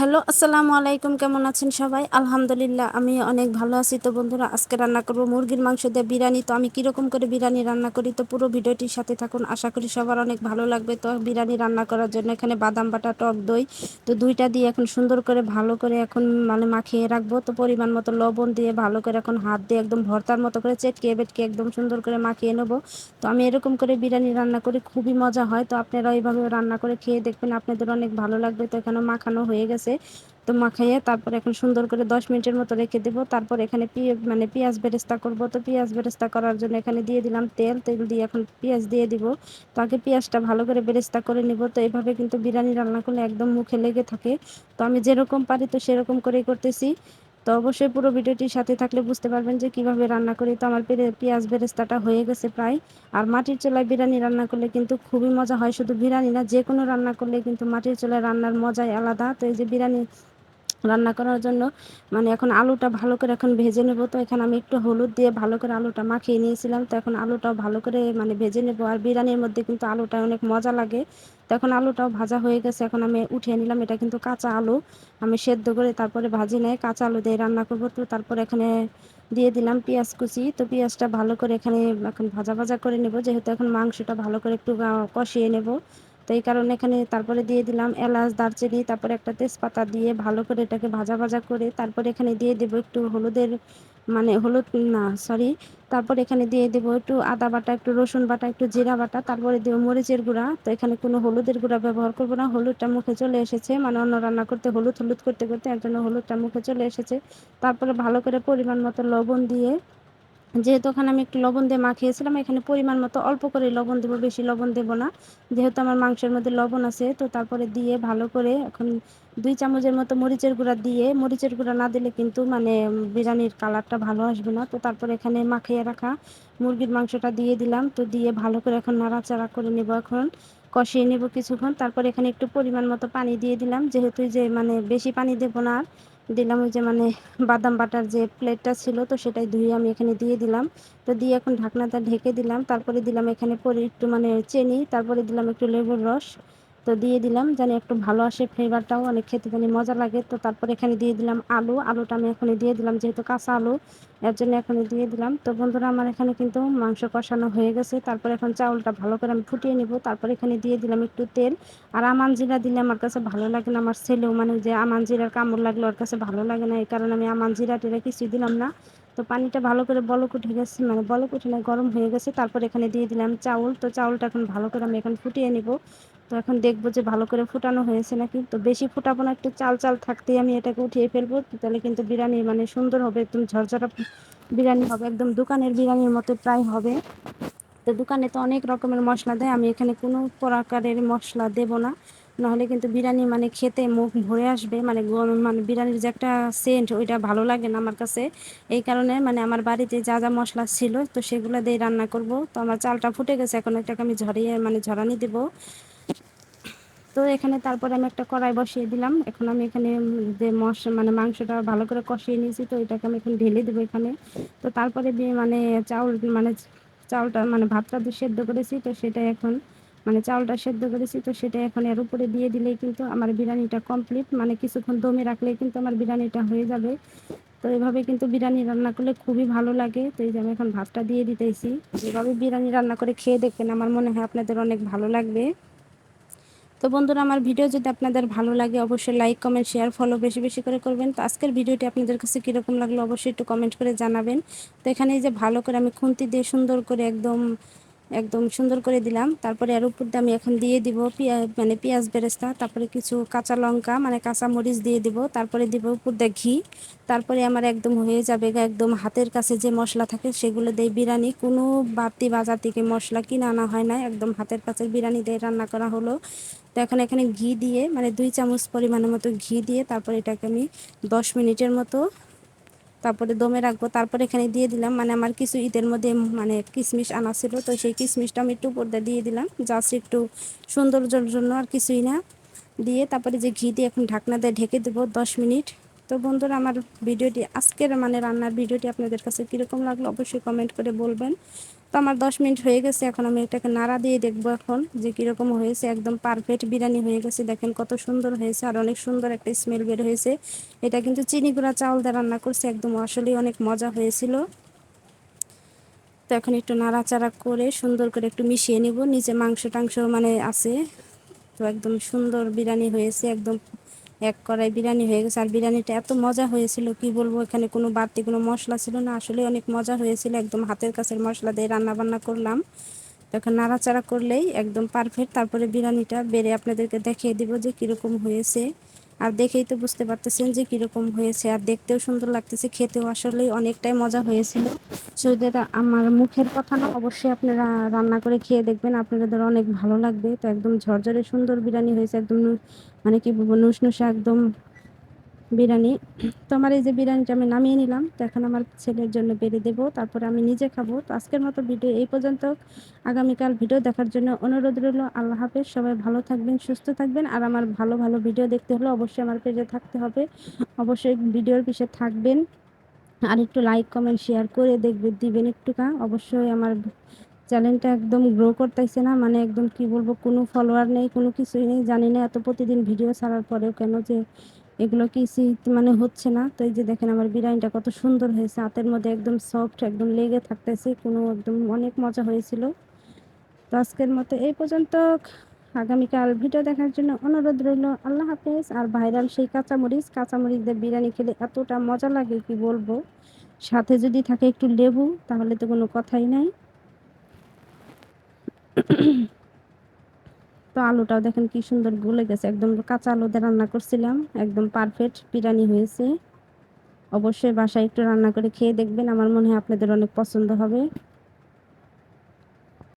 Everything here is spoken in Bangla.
হ্যালো, আসসালামু আলাইকুম, কেমন আছেন সবাই? আলহামদুলিল্লাহ, আমি অনেক ভালো আছি। তো বন্ধুরা, আজকে রান্না করব মুরগির মাংস দিয়ে বিরিয়ানি। তো আমি কীরকম করে বিরিয়ানি রান্না করি? তো পুরো ভিডিওটির সাথে থাকুন। আশা করি সবার অনেক ভালো লাগবে। তো বিরিয়ানি রান্না করার জন্য এখানে বাদাম বাটা, টক দই, তো দুইটা দিয়ে এখন সুন্দর করে, ভালো করে এখন মানে মাখিয়ে রাখব। তো পরিমাণ মতো লবণ দিয়ে ভালো করে এখন হাত দিয়ে একদম ভর্তার মতো করে চেটকে বেটকে একদম সুন্দর করে মাখিয়ে নেব। তো আমি এরকম করে বিরিয়ানি রান্না করি, খুবই মজা হয়। তো আপনারা এইভাবে রান্না করে খেয়ে দেখবেন, আপনাদের অনেক ভালো লাগবে। তো এখানে মাখানো হয়ে গেছে। তো মাখাইয়ে তারপর এখন সুন্দর করে দশ মিনিটের মতো রেখে দেব। তারপর এখানে মানে পেঁয়াজ বেরেস্তা করব। তো পেঁয়াজ বেরেস্তা করার জন্য এখানে দিয়ে দিলাম তেল। তেল দিয়ে এখন পেঁয়াজ দিয়ে দিব। তো আগে পেঁয়াজটা ভালো করে বেরেস্তা করে নিব। তো এভাবে কিন্তু বিরিয়ানি রান্না করলে একদম মুখে লেগে থাকে। তো আমি যেরকম পারি তো সেরকম করেই করতেছি। তো অবশ্যই পুরো ভিডিওটির সাথে থাকলে বুঝতে পারবেন যে কীভাবে রান্না করি। তো আমার পেঁয়াজ বেরেস্তাটা হয়ে গেছে প্রায়। আর মাটির চোলায় বিরিয়ানি রান্না করলে কিন্তু খুবই মজা হয়। শুধু বিরিয়ানি না যে কোনো রান্না করলে কিন্তু মাটির চোলায় রান্নার মজাই আলাদা। তো এই যে বিরিয়ানি রান্না করার জন্য। মানে এখন আলুটা ভালো করে এখন ভেজে নেব। তো এখানে আমি একটু হলুদ দিয়ে ভালো করে আলুটা মাখিয়ে নিয়েছিলাম। তো এখন আলুটাও ভালো করে মানে ভেজে নেব। আর বিরিয়ানির মধ্যে কিন্তু আলুটা অনেক মজা লাগে। তো এখন আলুটাও ভাজা হয়ে গেছে। এখন আমি উঠিয়ে নিলাম। এটা কিন্তু কাঁচা আলু। আমি সেদ্ধ করে তারপরে ভাজি নেয় কাঁচা আলু দিয়ে রান্না করব। তো তারপর এখানে দিয়ে দিলাম পেঁয়াজ কুচি। তো পেঁয়াজটা ভালো করে এখানে এখন ভাজা ভাজা করে নেব। যেহেতু এখন মাংসটা ভালো করে একটু কষিয়ে নেব। তো এই কারণে এখানে তারপরে দিয়ে দিলাম এলাচ, দারচিনি, তারপরে একটা তেজপাতা দিয়ে ভালো করে এটাকে ভাজা ভাজা করে তারপরে এখানে দিয়ে দেবো একটু হলুদের মানে হলুদ, না সরি তারপর এখানে দিয়ে দেবো একটু আদা বাটা, একটু রসুন বাটা, একটু জিরা বাটা, তারপরে দেবো মরিচের গুঁড়া। তো এখানে কোনো হলুদের গুঁড়া ব্যবহার করব না, হলুদটা মুখে চলে এসেছে। মানে অন্য রান্না করতে হলুদ হলুদ করতে করতে একজন্য হলুদটা মুখে চলে এসেছে। তারপরে ভালো করে পরিমাণ মতো লবণ দিয়ে যেহেতু ওখানে আমি একটু লবণ দিয়ে মাখিয়েছিলাম, এখানে পরিমাণ মতো অল্প করে লবণ দেবো, বেশি লবণ দেবো না। যেহেতু আমার মাংসের মধ্যে লবণ আছে, তো তারপরে দিয়ে ভালো করে এখন দুই চামচের মতো মরিচের গুঁড়া দিয়ে, মরিচের গুঁড়া না দিলে কিন্তু মানে বিরিয়ানির কালারটা ভালো আসবে না। তো তারপরে এখানে মাখিয়ে রাখা মুরগির মাংসটা দিয়ে দিলাম, তো দিয়ে ভালো করে এখন নাড়াচাড়া করে নেব এখন, কষিয়ে নেব কিছুক্ষণ। তারপর এখানে একটু পরিমাণ মতো পানি দিয়ে দিলাম, যেহেতু যে মানে বেশি পানি দেবো না দিলাম ওই যে মানে বাদাম বাটার যে প্লেটটা ছিল, তো সেটাই ধুয়ে আমি এখানে দিয়ে দিলাম। তো দিয়ে এখন ঢাকনাটা ঢেকে দিলাম, তারপরে দিলাম এখানে পরে একটু মানে চেনি, তারপরে দিলাম একটু লেবুর রস। তো দিয়ে দিলাম, জানি একটু ভালো আসে ফ্লেভারটাও অনেক খেতে জানি মজা লাগে। তো তারপরে এখানে দিয়ে দিলাম আলু, আলুটা আমি এখানে দিয়ে দিলাম, যেহেতু কাঁচা আলু, এর জন্য এখানে দিয়ে দিলাম। তো বন্ধুরা, আমার এখানে কিন্তু মাংস কষানো হয়ে গেছে। তারপর এখন চাউলটা ভালো করে আমি ফুটিয়ে নিব। তারপর এখানে দিয়ে দিলাম একটু তেল। আর আমান জিরা দিলে আমার কাছে ভালো লাগে না। আমার ছেলেও মানে যে আমান জিরার কামড় লাগল ওর কাছে ভালো লাগে না। এই কারণে আমি আমান জিরা টেরা কিছুই দিলাম না। তো পানিটা ভালো করে বলক উঠে গেছে মানে বলক উঠে না, গরম হয়ে গেছে। তারপর এখানে দিয়ে দিলাম চাউল। তো চাউলটা এখন ভালো করে আমি এখন ফুটিয়ে নিব। তো এখন দেখব যে ভালো করে ফুটানো হয়েছে নাকি। তো বেশি ফুটাবো না, একটু চাল চাল থাকতেই আমি এটাকে উঠিয়ে ফেলব। তাহলে কিন্তু বিরিয়ানি মানে সুন্দর হবে, একদম ঝরঝরা বিরিয়ানি হবে, একদম দোকানের বিরিয়ানির মতো প্রায় হবে। তো দোকানে তো অনেক রকমের মশলা দেয়, আমি এখানে কোনো প্রকারের মশলা দেব না। নাহলে কিন্তু বিরিয়ানি মানে খেতে মুখ ভরে আসবে। মানে মানে বিরিয়ানির যে একটা সেন্ট ওইটা ভালো লাগে না আমার কাছে। এই কারণে মানে আমার বাড়িতে যা যা মশলা ছিল, তো সেগুলো দিয়ে রান্না করব। তো আমার চালটা ফুটে গেছে, এখন এটাকে আমি ঝরিয়ে মানে ঝরানি দেবো। তো এখানে তারপরে আমি একটা কড়াই বসিয়ে দিলাম। এখন আমি এখানে যে মশ মানে মাংসটা ভালো করে কষিয়ে নিয়েছি, তো এটাকে আমি এখন ঢেলে দেবো এখানে। তো তারপরে মানে চাউল মানে চাউলটা মানে ভাতটা সেদ্ধ করেছি, তো সেটা এখন মানে চাউলটা সেদ্ধ করেছি, তো সেটা এখন এর উপরে দিয়ে দিলেই কিন্তু আমার বিরিয়ানিটা কমপ্লিট মানে কিছুক্ষণ দমে রাখলেই কিন্তু আমার বিরিয়ানিটা হয়ে যাবে। তো এভাবে কিন্তু বিরিয়ানি রান্না করলে খুবই ভালো লাগে। তো এই যে আমি এখন ভাতটা দিয়ে দিতেছি। এভাবে বিরিয়ানি রান্না করে খেয়ে দেখবেন আমার মনে হয় আপনাদের অনেক ভালো লাগবে। তো বন্ধুরা, আমার ভিডিও যদি আপনাদের ভালো লাগে অবশ্যই লাইক কমেন্ট শেয়ার ফলো বেশি বেশি করে করবেন। তো আজকের ভিডিওটি আপনাদের কাছে কীরকম লাগল অবশ্যই একটু কমেন্ট করে জানাবেন। তো এখানে যে ভালো করে আমি খুন্তি দিয়ে সুন্দর করে একদম একদম সুন্দর করে দিলাম। তারপরে এর উপর দিয়ে আমি এখন দিয়ে দিব মানে পেঁয়াজ বেরেস্তা, তারপরে কিছু কাঁচা লঙ্কা মানে কাঁচা মরিচ দিয়ে দিব, তারপরে দিব উপর দিয়ে ঘি। তারপরে আমার একদম হয়ে যাবে একদম হাতের কাছে যে মশলা থাকে সেগুলো দিয়ে বিরিয়ানি। কোনো বাতি বাজার থেকে মশলা কিনে আনা হয় না একদম হাতের কাছে বিরিয়ানি দিয়ে রান্না করা হলো। তো এখন এখানে ঘি দিয়ে মানে দুই চামচ পরিমাণের মতো ঘি দিয়ে, তারপর এটাকে আমি দশ মিনিটের মতো তারপরে দমে রাখব। তারপরে এখানে দিয়ে দিলাম মানে আমার কিছু ঈদের মধ্যে মানে কিশমিশ আনা ছিল। তো সেই কিশমিশটা আমি একটু পর্দা দিয়ে দিলাম জাস্ট একটু সৌন্দর্যের জন্য আর কিছুই না। দিয়ে তারপরে যে ঘি দিয়ে এখন ঢাকনা দিয়ে ঢেকে দেবো দশ মিনিট। তো বন্ধুরা, আমার ভিডিওটি আজকের মানে রান্নার ভিডিওটি আপনাদের কাছে কীরকম লাগল অবশ্যই কমেন্ট করে বলবেন। তো আমার দশ মিনিট হয়ে গেছে, এখন আমি এটাকে নাড়া দিয়ে দেখব এখন যে কীরকম হয়েছে। একদম পারফেক্ট বিরিয়ানি হয়ে গেছে, দেখেন কত সুন্দর হয়েছে আর অনেক সুন্দর একটা স্মেল বের হয়েছে। এটা কিন্তু চিনি গুঁড়া চাউল দিয়ে রান্না করছে, একদম আসলেই অনেক মজা হয়েছিল। তো এখন একটু নাড়াচাড়া করে সুন্দর করে একটু মিশিয়ে নিব, নিচে মাংস টাংস মানে আছে। তো একদম সুন্দর বিরিয়ানি হয়েছে, একদম এক কড়াই বিরিয়ানি হয়ে গেছে। আর বিরিয়ানিটা এত মজা হয়েছিল, কি বলব? এখানে কোনো বাড়তি কোনো মশলা ছিল না। আসলে অনেক মজা হয়েছিল, একদম হাতের কাছের মশলা দিয়ে রান্না বান্না করলাম। তখন নাড়াচাড়া করলেই একদম পারফেক্ট তারপরে বিরিয়ানিটা বেড়ে আপনাদেরকে দেখিয়ে দিব যে কীরকম হয়েছে। আর দেখেই তো বুঝতে পারতেছেন যে কীরকম হয়েছে। আর দেখতেও সুন্দর লাগতেছে, খেতেও আসলে অনেকটাই মজা হয়েছিল। সেটা আমার মুখের কথা না, অবশ্যই আপনারা রান্না করে খেয়ে দেখবেন। আপনাদের অনেক ভালো লাগবে। তো একদম ঝরঝরে সুন্দর বিরিয়ানি হয়েছে, একদম মানে কি বলব নুস একদম বিরিয়ানি। তো আমার এই যে বিরিয়ানিটা আমি নামিয়ে নিলাম, তো এখন আমার ছেলের জন্য বেড়ে দেবো, তারপরে আমি নিজে খাব। তো আজকের মতো ভিডিও এই পর্যন্ত। আগামীকাল ভিডিও দেখার জন্য অনুরোধ রইল, আল্লাহ হাফেজ। সবাই ভালো থাকবেন, সুস্থ থাকবেন। আর আমার ভালো ভালো ভিডিও দেখতে হলে অবশ্যই আমার পেজে থাকতে হবে। অবশ্যই ভিডিওর পিছিয়ে থাকবেন। আর একটু লাইক কমেন্ট শেয়ার করে দেখবেন দিবেন একটুকা। অবশ্যই আমার চ্যানেলটা একদম গ্রো করতেছে না মানে একদম কি বলব, কোনো ফলোয়ার নেই, কোনো কিছুই নেই। জানি না এত প্রতিদিন ভিডিও ছাড়ার পরেও কেন যে এগুলো কি মানে হচ্ছে না? তো এই যে দেখেন আমার বিরিয়ানিটা কত সুন্দর হয়েছে। হাতের মধ্যে একদম সফট একদম লেগে থাকতেছে। কোনো একদম অনেক মজা হয়েছিল। তো আজকের মতো এই পর্যন্ত। আগামীকাল ভিডিও দেখার জন্য অনুরোধ রইল। আল্লাহ হাফেজ। আর ভাইরাল সেই কাঁচামরিচ। কাঁচামরিচ দিয়ে বিরিয়ানি খেলে এতটা মজা লাগে কি বলব? সাথে যদি থাকে একটু লেবু, তাহলে তো কোনো কথাই নাই। তো আলুটাও দেখেন কি সুন্দর গলে গেছে। একদম কাঁচা আলু দিয়ে রান্না করছিলাম, একদম পারফেক্ট বিরিয়ানি হয়েছে। অবশ্যই বাসায় একটু রান্না করে খেয়ে দেখবেন, আমার মনে হয় আপনাদের অনেক পছন্দ হবে।